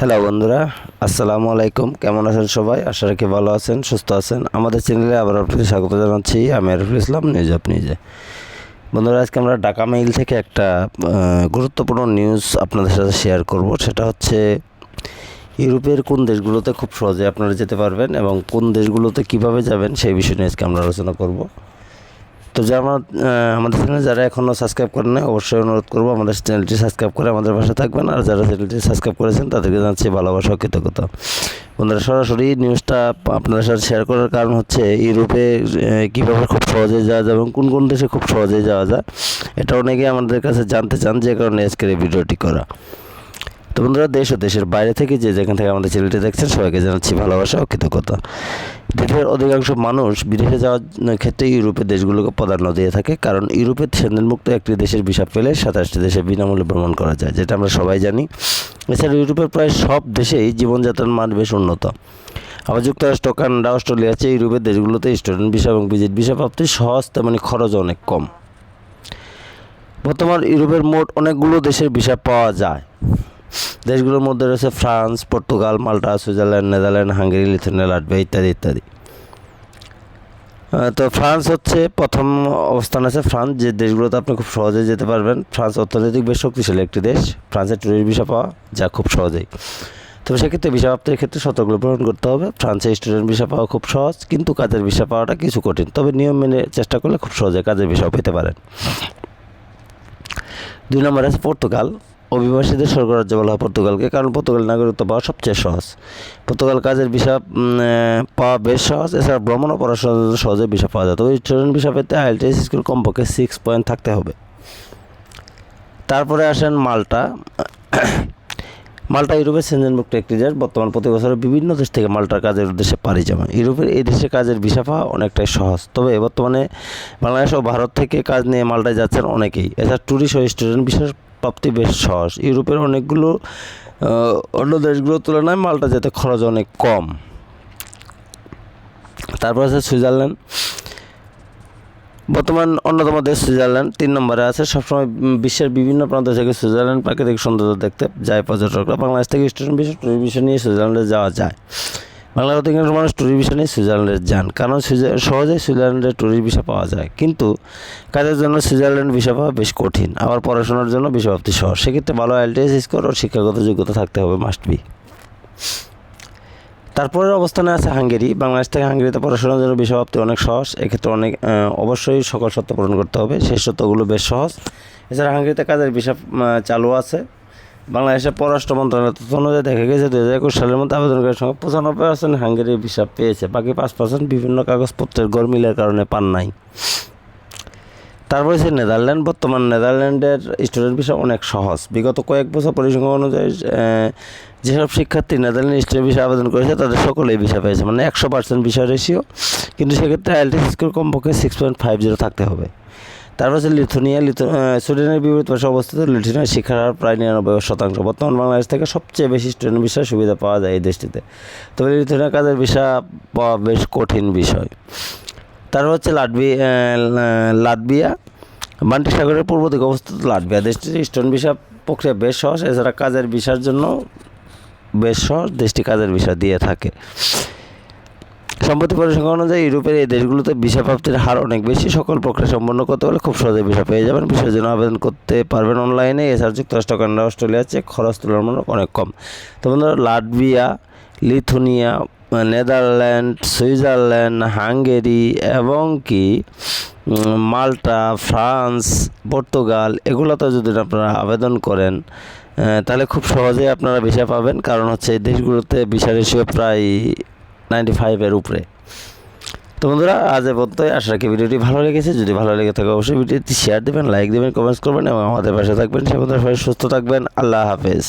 Hello বন্ধুরা। আসসালামু আলাইকুম। কেমন আছেন সবাই? আশা রাখি ভালো আছেন, সুস্থ আছেন। আমাদের চ্যানেলে আবার আপনাদের স্বাগত জানাচ্ছি। আমি আরিফুল ইসলাম, নিউজ অফ নিউজে। বন্ধুরা, আজকে আমরা ঢাকা মেইল থেকে একটা গুরুত্বপূর্ণ নিউজ আপনাদের সাথে শেয়ার করব। সেটা হচ্ছে, ইউরোপের কোন দেশগুলোতে খুব সহজে আপনারা যেতে পারবেন এবং কোন দেশগুলোতে কীভাবে যাবেন সেই বিষয় নিয়ে আজকে আমরা আলোচনা করব। তো আমার আমাদের চ্যানেলে যারা এখনও সাবস্ক্রাইব করেন নাই, অবশ্যই অনুরোধ করব আমাদের চ্যানেলটি সাবস্ক্রাইব করে আমাদের পাশে থাকবেন। আর যারা চ্যানেলটি সাবস্ক্রাইব করেছেন, তাদেরকে জানাচ্ছি ভালোবাসা কৃতজ্ঞতা। বন্ধুরা, সরাসরি নিউজটা আপনাদের সাথে শেয়ার করার কারণ হচ্ছে, ইউরোপে কীভাবে খুব সহজে যাওয়া যায় এবং কোন কোন দেশে খুব সহজে যাওয়া যায়, এটা অনেকে আমাদের কাছে জানতে চান, যে কারণে আজকের এই ভিডিওটি করা। তো বন্ধুরা, দেশ ও দেশের বাইরে থেকে যে যেখান থেকে আমাদের চ্যানেলটি দেখছেন, সবাইকে জানাচ্ছি ভালোবাসা ও কৃতজ্ঞতা। দেশের অধিকাংশ মানুষ বিদেশে যাওয়ার ক্ষেত্রে ইউরোপের দেশগুলোকে প্রাধান্য দিয়ে থাকে, কারণ ইউরোপের সেনদেনমুক্ত একটি দেশের ভিসা পেলে সাতাশটি দেশে বিনামূল্যে ভ্রমণ করা যায়, যেটা আমরা সবাই জানি। এছাড়া ইউরোপের প্রায় সব দেশেই জীবনযাত্রার মান বেশ উন্নত। আবার যুক্তরাষ্ট্র, কানাডা, অস্ট্রেলিয়া চেয়ে ইউরোপের দেশগুলোতে স্টুডেন্ট ভিসা এবং ভিজিট ভিসা প্রাপ্তি সহজ তেমনি খরচ অনেক কম। বর্তমান ইউরোপের মোট অনেকগুলো দেশের ভিসা পাওয়া যায়। দেশগুলোর মধ্যে রয়েছে France, Portugal, Malta, Switzerland, Netherland, Hungary, Lithuania, Latvia ইত্যাদি ইত্যাদি। তো ফ্রান্স হচ্ছে, প্রথম অবস্থান আছে ফ্রান্স, যে দেশগুলোতে আপনি খুব সহজে যেতে পারবেন। ফ্রান্স অর্থনৈতিক বেশ শক্তিশালী একটি দেশ। ফ্রান্সের ট্যুরিস্ট ভিসা পাওয়া যা খুব সহজেই। তবে সেক্ষেত্রে ভিসা প্রাপ্তির ক্ষেত্রে সতর্কতা পূরণ করতে হবে। ফ্রান্সে স্টুডেন্ট ভিসা পাওয়া খুব সহজ, কিন্তু কাজের ভিসা পাওয়াটা কিছু কঠিন। তবে নিয়ম মেনে চেষ্টা করলে খুব সহজে কাজের ভিসাও পেতে পারেন। দুই নম্বর আছে পর্তুগাল। অভিবাসীদের স্বর্গরাজ্য বলা হয় পর্তুগালকে, কারণ পর্তুগাল নাগরিকত্ব পাওয়া সবচেয়ে সহজ। পর্তুগাল কাজের ভিসা পাওয়া বেশ সহজ। এছাড়া ভ্রমণ ও পড়াশোনার সহজে ভিসা পাওয়া যায়। তবে স্টুডেন্ট ভিসা পেতে আইএলটিএস স্কুল কমপক্ষে সিক্স পয়েন্ট থাকতে হবে। তারপরে আসেন মাল্টা। মাল্টা ইউরোপের সেনজেনভুক্ত একটি দেশ। বর্তমান প্রতি বছর বিভিন্ন দেশ থেকে মাল্টার কাজের উদ্দেশ্যে পাড়ি জমান ইউরোপের এই দেশে কাজের ভিসা পাওয়া অনেকটাই সহজ। তবে বর্তমানে বাংলাদেশ ও ভারত থেকে কাজ নিয়ে মাল্টায় যাচ্ছেন অনেকেই। এছাড়া ট্যুরিস্ট ও স্টুডেন্ট ভিসার প্রাপ্তি বেশ সহজ। ইউরোপের অনেকগুলো অন্য দেশগুলোর তুলনায় মালটা যেতে খরচ অনেক কম। তারপর আছে সুইজারল্যান্ড। বর্তমান অন্যতম দেশ সুইজারল্যান্ড, তিন নম্বরে আছে সবসময় বিশ্বের বিভিন্ন প্রান্ত থেকে সুইজারল্যান্ড প্রাকৃতিক সৌন্দর্য দেখতে যায়, পর্যটকরা বাংলাদেশ থেকে স্টুডেন্ট ট্যুরিস্ট বিষয় নিয়ে সুইজারল্যান্ডে যাওয়া যায়। বাংলার অধিকাংশ মানুষ ট্যুরিস্ট ভিসা নিয়ে সুইজারল্যান্ডে যান। কারণ সহজেই সুইজারল্যান্ডে ট্যুরিস্ট ভিসা পাওয়া যায়। কিন্তু কাজের জন্য সুইজারল্যান্ড ভিসা পাওয়া বেশ কঠিন। আবার পড়াশোনার জন্য ভিসা প্রাপ্তি সহজ। সেক্ষেত্রে ভালো আইএলটিএস স্কোর ও শিক্ষাগত যোগ্যতা থাকতে হবে মাস্ট বি তারপরের অবস্থানে আছে হাঙ্গেরি। বাংলাদেশ থেকে হাঙ্গেরিতে পড়াশোনার জন্য প্রাপ্তি অনেক সহজ। এক্ষেত্রে অনেক অবশ্যই সকল শর্ত পূরণ করতে হবে। সেই শর্তগুলো বেশ সহজ। এছাড়া হাঙ্গেরিতে কাজের ভিসা চালু আছে। বাংলাদেশের পররাষ্ট্র মন্ত্রণালয়ের তথ্য অনুযায়ী দেখা গেছে দু হাজার একুশ সালের মধ্যে আবেদনকারীর সঙ্গে পঁচানব্বই পার্সেন্ট হাঙ্গেরির ভিসা পেয়েছে, বাকি পাঁচ পার্সেন্ট বিভিন্ন কাগজপত্রের গরমিলের কারণে পান নাই। তারপরে হচ্ছে নেদারল্যান্ড। বর্তমান নেদারল্যান্ডের স্টুডেন্ট ভিসা অনেক সহজ। বিগত কয়েক বছর পরিসংখ্যা অনুযায়ী যেসব শিক্ষার্থী নেদারল্যান্ড স্টুডেন্ট ভিসা আবেদন করেছে, তাদের সকলেই ভিসা পেয়েছে মানে একশো পার্সেন্ট ভিসা রেশিও কিন্তু সেক্ষেত্রে আইএলটি স্কোর কমপক্ষে সিক্স পয়েন্ট ফাইভ জিরো থাকতে হবে। তারপর হচ্ছে লিথুনিয়া, লিথু সুইডেনের বিপরীত পাশে অবস্থিত লিথুনিয়ার শিক্ষার হার প্রায় নিরানব্বই শতাংশ। বর্তমান বাংলাদেশ থেকে সবচেয়ে বেশি স্টুডেন্ট ভিসার সুবিধা পাওয়া যায় এই দেশটিতে। তবে লিথুনিয়া কাজের বিষয় পাওয়া বেশ কঠিন বিষয়। তারপর হচ্ছে লাটভি লাটবিয়া বান্টি সাগরের পূর্ব দিকে অবস্থিত লাটবিয়া দেশটির স্টোন ভিসা প্রক্রিয়া বেশ সহজ, এছাড়া কাজের ভিসার জন্য বেশ সহজ। দেশটি কাজের ভিসা দিয়ে থাকে। সম্প্রতি পরিসংখ্যান অনুযায়ী ইউরোপের এই দেশগুলোতে ভিসা প্রাপ্তির হার অনেক বেশি। সকল প্রক্রিয়া সম্পন্ন করতে হলে খুব সহজে ভিসা পেয়ে যাবেন। ভিসার জন্য আবেদন করতে পারবেন অনলাইনে। এছাড়া যুক্তরাষ্ট্র কানাডা অস্ট্রেলিয়ার চেয়ে খরচ তুলনামূলক অনেক কম। তো বন্ধুরা, Latvia, Lithuania, Netherland, Switzerland, Hungary এবং কি মাল্টা, ফ্রান্স, পর্তুগাল এগুলোতে যদি আপনারা আবেদন করেন তাহলে খুব সহজেই আপনারা ভিসা পাবেন। কারণ হচ্ছে এই দেশগুলোতে ভিসা রেশিও প্রায় নাইনটি ফাইভের উপরে। তো বন্ধুরা, আজ এ পর্যন্তই। আশা রাখি ভিডিওটি ভালো লেগেছে। যদি ভালো লেগে থাকে, অবশ্যই ভিডিওটি শেয়ার দেবেন লাইক দেবেন কমেন্টস করবেন এবং আমাদের পাশে থাকবেন। সে বন্ধুরা সবাই সুস্থ থাকবেন। আল্লাহ হাফেজ।